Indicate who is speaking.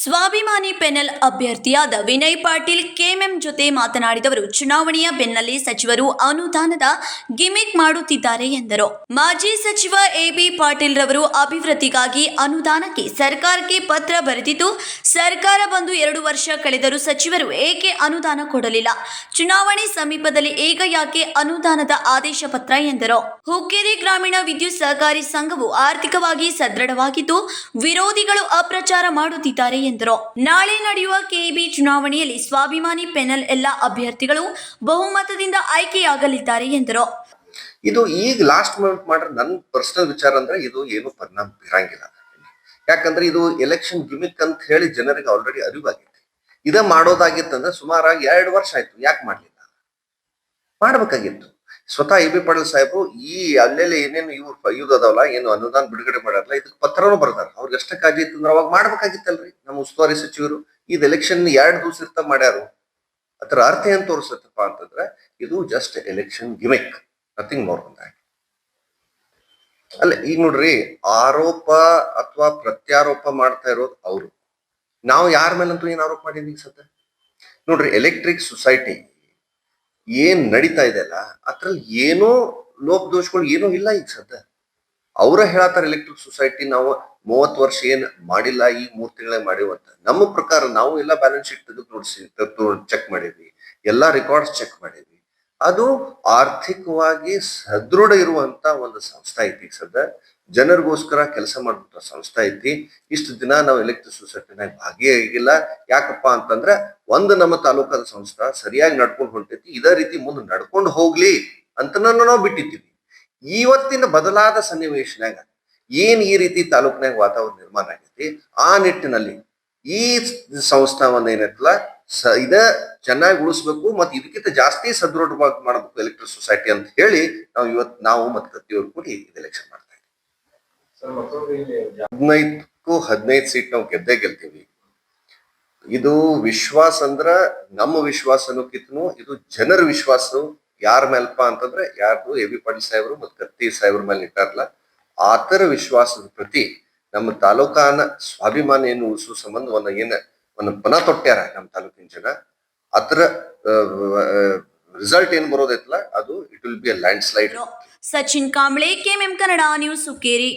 Speaker 1: ಸ್ವಾಭಿಮಾನಿ ಪೆನಲ್ ಅಭ್ಯರ್ಥಿಯಾದ ವಿನಯ್ ಪಾಟೀಲ್ ಕೆಎಂಎಂ ಜೊತೆ ಮಾತನಾಡಿದವರು, ಚುನಾವಣೆಯ ಬೆನ್ನಲ್ಲೇ ಸಚಿವರು ಅನುದಾನದ ಗಿಮಿಕ್ ಮಾಡುತ್ತಿದ್ದಾರೆ ಎಂದರು. ಮಾಜಿ ಸಚಿವ ಎಬಿ ಪಾಟೀಲ್ ರವರು ಅಭಿವೃದ್ಧಿಗಾಗಿ ಅನುದಾನಕ್ಕೆ ಸರ್ಕಾರಕ್ಕೆ ಪತ್ರ ಬರೆದಿದ್ದು, ಸರ್ಕಾರ ಬಂದು ಎರಡು ವರ್ಷ ಕಳೆದರೂ ಸಚಿವರು ಏಕೆ ಅನುದಾನ ಕೊಡಲಿಲ್ಲ? ಚುನಾವಣೆ ಸಮೀಪದಲ್ಲಿ ಈಗ ಯಾಕೆ ಅನುದಾನದ ಆದೇಶ ಪತ್ರ ಎಂದರು. ಹುಕ್ಕೇರಿ ಗ್ರಾಮೀಣ ವಿದ್ಯುತ್ ಸಹಕಾರಿ ಸಂಘವು ಆರ್ಥಿಕವಾಗಿ ಸದೃಢವಾಗಿದ್ದು, ವಿರೋಧಿಗಳು ಅಪ್ರಚಾರ ಮಾಡುತ್ತಿದ್ದಾರೆ ಎಂದರು. ನಾಳೆ ನಡೆಯುವ ಕೆಇಬಿ ಚುನಾವಣೆಯಲ್ಲಿ ಸ್ವಾಭಿಮಾನಿ ಪೆನಲ್ ಎಲ್ಲ ಅಭ್ಯರ್ಥಿಗಳು ಬಹುಮತದಿಂದ ಆಯ್ಕೆಯಾಗಲಿದ್ದಾರೆ ಎಂದರು.
Speaker 2: ಇದು ಈಗ ಲಾಸ್ಟ್ ಮೂಮೆಂಟ್ ಮಾಡ್ರೆ ನನ್ನ ಪರ್ಸನಲ್ ವಿಚಾರ ಅಂದ್ರೆ ಇದು ಏನು ಪರಿಣಾಮ ಬೀರಂಗಿಲ್ಲ. ಯಾಕಂದ್ರೆ ಇದು ಎಲೆಕ್ಷನ್ ಗಿಮಿಕ್ ಅಂತ ಹೇಳಿ ಜನರಿಗೆ ಆಲ್ರೆಡಿ ಅರಿವಾಗಿದೆ ಇದ ಮಾಡೋದಾಗಿತ್ತಂದ್ರೆ ಸುಮಾರಾಗಿ ಎರಡು ವರ್ಷ ಆಯ್ತು, ಯಾಕೆ ಮಾಡ್ಲಿಲ್ಲ? ಮಾಡ್ಬೇಕಾಗಿತ್ತು. ಸ್ವತಃ ಎ ಬಿ ಪಾಟೀಲ್ ಸಾಹೇಬರು ಈ ಅಲ್ಲೆಲ್ಲ ಏನೇನು ಇವ್ರು ಇವ್ರದವಲ್ಲ ಏನು ಅನುದಾನ ಬಿಡುಗಡೆ ಮಾಡಲ್ಲ ಇದಕ್ಕೆ ಪತ್ರನೂ ಬರ್ದಾರ. ಅವ್ರಿಗೆ ಕಾಜಿ ಇತ್ತು ಅಂದ್ರೆ ಅವಾಗ ಮಾಡ್ಬೇಕಾಗಿತ್ತಲ್ರಿ. ನಮ್ಮ ಉಸ್ತುವಾರಿ ಸಚಿವರು ಇದು ಎಲೆಕ್ಷನ್ ಎರಡು ದಿವಸ ಇರ್ತ ಮಾಡ್ಯಾರು. ಅದರ ಅರ್ಥ ಏನ್ ತೋರಿಸತ್ತಪ್ಪ ಅಂತಂದ್ರೆ, ಇದು just election gimmick nothing more ಅಲ್ಲ, ಈಗ ನೋಡ್ರಿ, ಆರೋಪ ಅಥವಾ ಪ್ರತ್ಯಾರೋಪ ಮಾಡ್ತಾ ಇರೋದು ಅವರು. ನಾವು ಯಾರ ಮೇಲಂತೂ ಏನ್ ಆರೋಪ ಮಾಡಿದ್ವಿ ಸದ್ಯ? ನೋಡ್ರಿ ಎಲೆಕ್ಟ್ರಿಕ್ ಸೊಸೈಟಿ ಏನ್ ನಡೀತಾ ಇದೆಯಲ್ಲ ಅದ್ರಲ್ಲಿ ಏನೋ ಲೋಪದೋಷಗಳು ಏನೂ ಇಲ್ಲ ಈಗ ಸದ್ಯ. ಅವರ ಹೇಳತ್ತಾರ ಎಲೆಕ್ಟ್ರಿಕ್ ಸೊಸೈಟಿ ನಾವು ಮೂವತ್ತು ವರ್ಷ ಏನ್ ಮಾಡಿಲ್ಲ, ಈ ಮೂರ್ ತಿಂಗಳೇ ಮಾಡಿವಂತ ನಮ್ಮ ಪ್ರಕಾರ ನಾವು ಎಲ್ಲ ಬ್ಯಾಲೆನ್ಸ್ ಶೀಟ್ ತೆಗೆದು ನೋಡಿಸಿ ಚೆಕ್ ಮಾಡಿದ್ವಿ. ಎಲ್ಲಾ ರೆಕಾರ್ಡ್ಸ್ ಚೆಕ್ ಮಾಡಿದ್ವಿ. ಅದು ಆರ್ಥಿಕವಾಗಿ ಸದೃಢ ಇರುವಂತ ಒಂದು ಸಂಸ್ಥೆ ಐತಿ ಸದ್ಯ ಜನರಿಗೋಸ್ಕರ ಕೆಲಸ ಮಾಡುವಂತ ಸಂಸ್ಥೆ ಐತಿ. ಇಷ್ಟು ದಿನ ನಾವು ಎಲೆಕ್ಟ್ರಿಕ್ ಸೊಸೈಟಿನಾಗ ಭಾಗಿಯಾಗಿಲ್ಲ ಯಾಕಪ್ಪ ಅಂತಂದ್ರೆ ಒಂದು ನಮ್ಮ ತಾಲೂಕಾದ ಸಂಸ್ಥೆ ಸರಿಯಾಗಿ ನಡ್ಕೊಂಡು ಹೊಂಟೈತಿ. ಇದೇ ರೀತಿ ಮುಂದೆ ನಡ್ಕೊಂಡು ಹೋಗ್ಲಿ ಅಂತ ನಾವು ಬಿಟ್ಟಿದ್ದೀವಿ. ಇವತ್ತಿನ ಬದಲಾದ ಸನ್ನಿವೇಶನಾಗ ಏನ್ ಈ ರೀತಿ ತಾಲೂಕಿನಾಗ ವಾತಾವರಣ ನಿರ್ಮಾಣ ಆಗೈತಿ? ಆ ನಿಟ್ಟಿನಲ್ಲಿ ಈ ಸಂಸ್ಥಾವನ್ನ ಏನೈತಲ್ಲ ಸ ಇದ ಚೆನ್ನಾಗಿ ಉಳಿಸ್ಬೇಕು ಮತ್ತೆ ಇದಕ್ಕಿಂತ ಜಾಸ್ತಿ ಸದೃಢವಾಗಿ ಮಾಡಬೇಕು ಎಲೆಕ್ಟ್ರಿಕ್ ಸೊಸೈಟಿ ಅಂತ ಹೇಳಿ ನಾವು ಇವತ್ ನಾವು ಮತ್ತೆ ಪ್ರತಿಯೊಬ್ಬರು ಕೂಡಿ ಇದು ಎಲೆಕ್ಷನ್ ಮಾಡ್ತಾ ಇದ್ದೀವಿ. ಹದಿನೈದಕ್ಕೂ ಹದಿನೈದು ಸೀಟ್ ನಾವು ಗೆದ್ದೇ ಗೆಲ್ತೀವಿ. ಇದು ವಿಶ್ವಾಸ ಅಂದ್ರ ನಮ್ಮ ವಿಶ್ವಾಸ ಅನ್ನೋಕ್ಕಿಂತನೂ ಇದು ಜನರ ವಿಶ್ವಾಸ ಯಾರ ಮೇಲಪ್ಪ ಅಂತಂದ್ರೆ ಯಾರು ಎ ಬಿ ಪಾಟೀಲ್ ಸಾಹೇಬರು ಮತ್ತು ಕತ್ತಿ ಸಾಹೇಬ್ರ ಮೇಲೆ ಇಟ್ಟಾರಲ್ಲ ಆತರ ವಿಶ್ವಾಸದ ಪ್ರತಿ ನಮ್ಮ ತಾಲೂಕಾನ ಸ್ವಾಭಿಮಾನ ಏನು ಉಳಿಸುವ ಸಂಬಂಧ ಒಂದು ಏನ ಒಂದು ಪನ ತೊಟ್ಟ್ಯಾರ ನಮ್ಮ ತಾಲೂಕಿನ ಜನ ಅದರ ರಿಸಲ್ಟ್ ಏನು ಬರೋದೈತಲ್ಲ, ಅದು it will be a landslide
Speaker 1: Sachin Kamble KMM Kannada news Hukkeri